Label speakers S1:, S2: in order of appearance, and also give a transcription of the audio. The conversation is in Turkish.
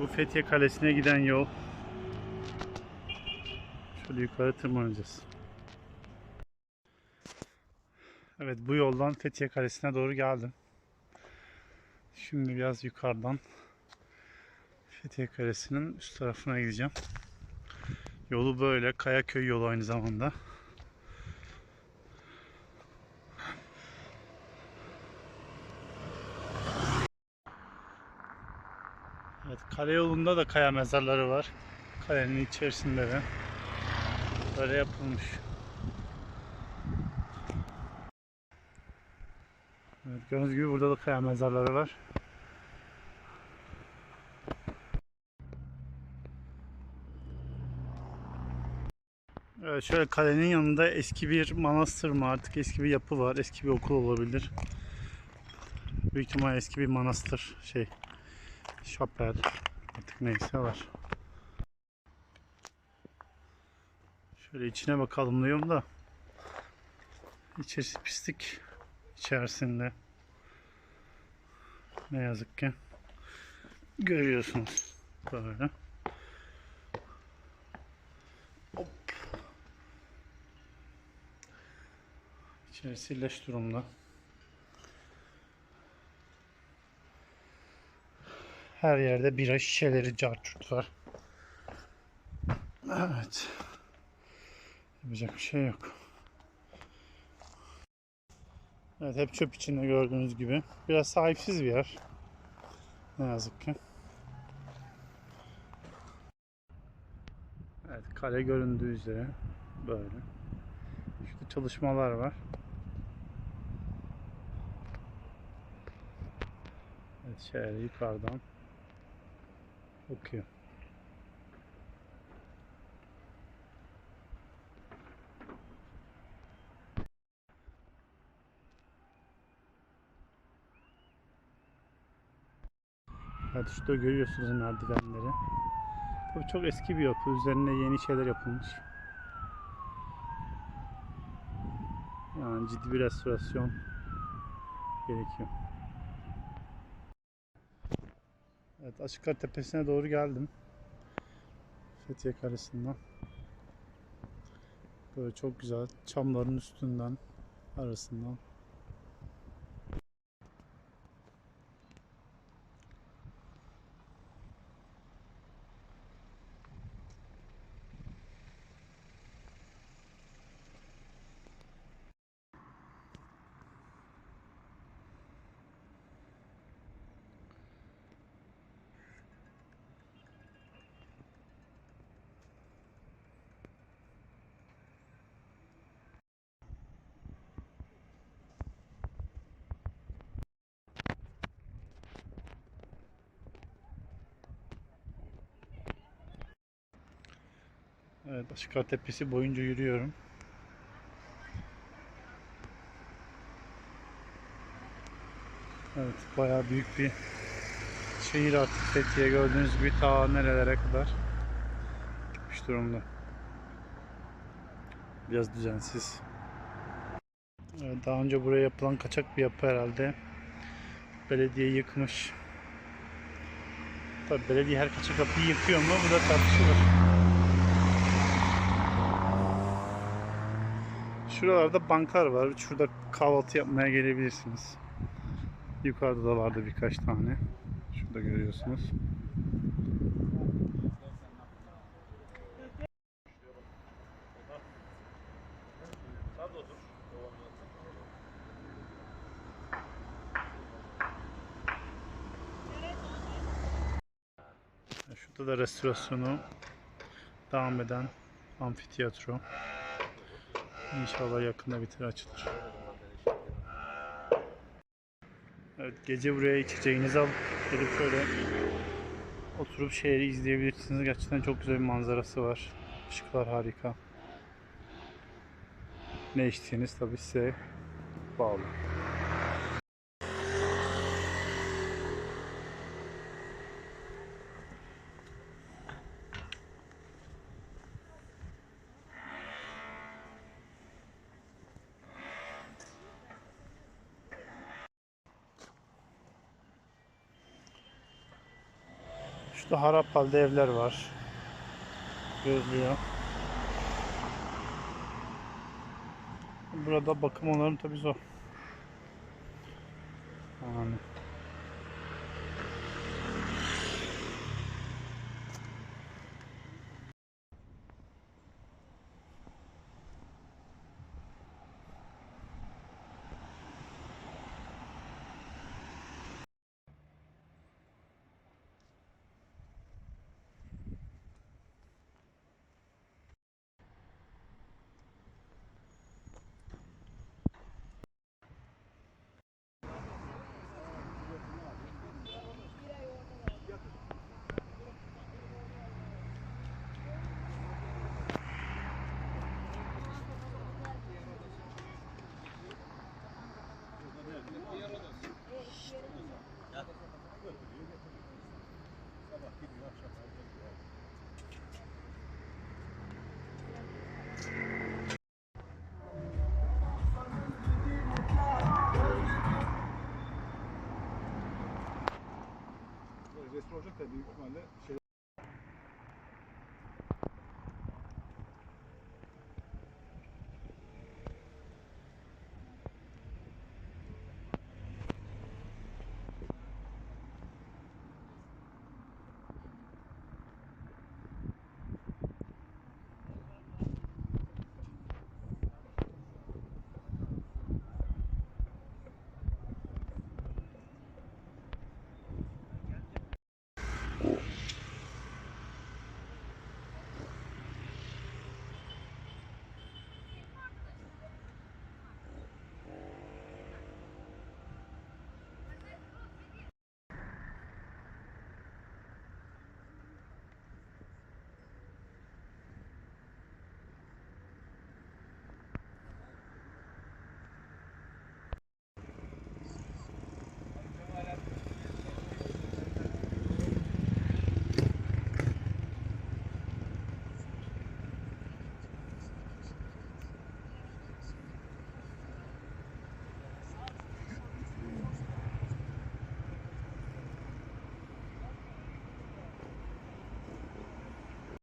S1: Bu Fethiye Kalesi'ne giden yol. Şöyle yukarı tırmanacağız. Evet bu yoldan Fethiye Kalesi'ne doğru geldim. Şimdi biraz yukarıdan Fethiye Kalesi'nin üst tarafına gideceğim. Yolu böyle Kayaköy yolu aynı zamanda. Evet, kale yolunda da kaya mezarları var. Kalenin içerisinde de böyle yapılmış. Evet, gördüğünüz gibi burada da kaya mezarları var. Evet, şöyle kalenin yanında eski bir manastır mı artık eski bir yapı var. Eski bir okul olabilir. Büyük ihtimal eski bir manastır şey şapel artık neyse var. Şöyle içine bakalım diyorum da içerisi pislik içerisinde ne yazık ki görüyorsunuz böyle. İçerisi leş durumda. Her yerde bira şişeleri carçurt var. Evet. Yapacak bir şey yok. Evet hep çöp içinde gördüğünüz gibi. Biraz sahipsiz bir yer. Ne yazık ki. Evet kale göründüğü üzere böyle. Şurada çalışmalar var. Evet şöyle yukarıdan bakıyor. Evet şurada görüyorsunuz merdivenleri. Tabii çok eski bir yapı. Üzerine yeni şeyler yapılmış. Yani ciddi bir restorasyon gerekiyor. Evet Açıklar Tepesi'ne doğru geldim. Fethiye Kalesi'nden. Böyle çok güzel çamların üstünden arasından Evet Açıklar Tepesi boyunca yürüyorum. Evet bayağı büyük bir şehir artık Fethiye gördüğünüz gibi ta nerelere kadar gitmiş durumda. Biraz düzensiz. Evet, daha önce buraya yapılan kaçak bir yapı herhalde. Belediye yıkmış. Tabii belediye her kaçak yapıyı yıkıyor mu? Bu da tartışılır. Şuralarda banklar var. Şurada kahvaltı yapmaya gelebilirsiniz. Yukarıda da vardı birkaç tane. Şurada görüyorsunuz. Şurada da restorasyonu devam eden amfiteyatro. İnşallah yakında bitir açılır. Evet gece buraya içeceğinizi alıp gelip şöyle oturup şehri izleyebilirsiniz. Gerçekten çok güzel bir manzarası var. Işıklar harika. Ne içtiğiniz tabii size bağlı. Şurada harap halde evler var. Görülüyor. Burada bakım onların tabii zor.
S2: Da büyük ihtimalle şey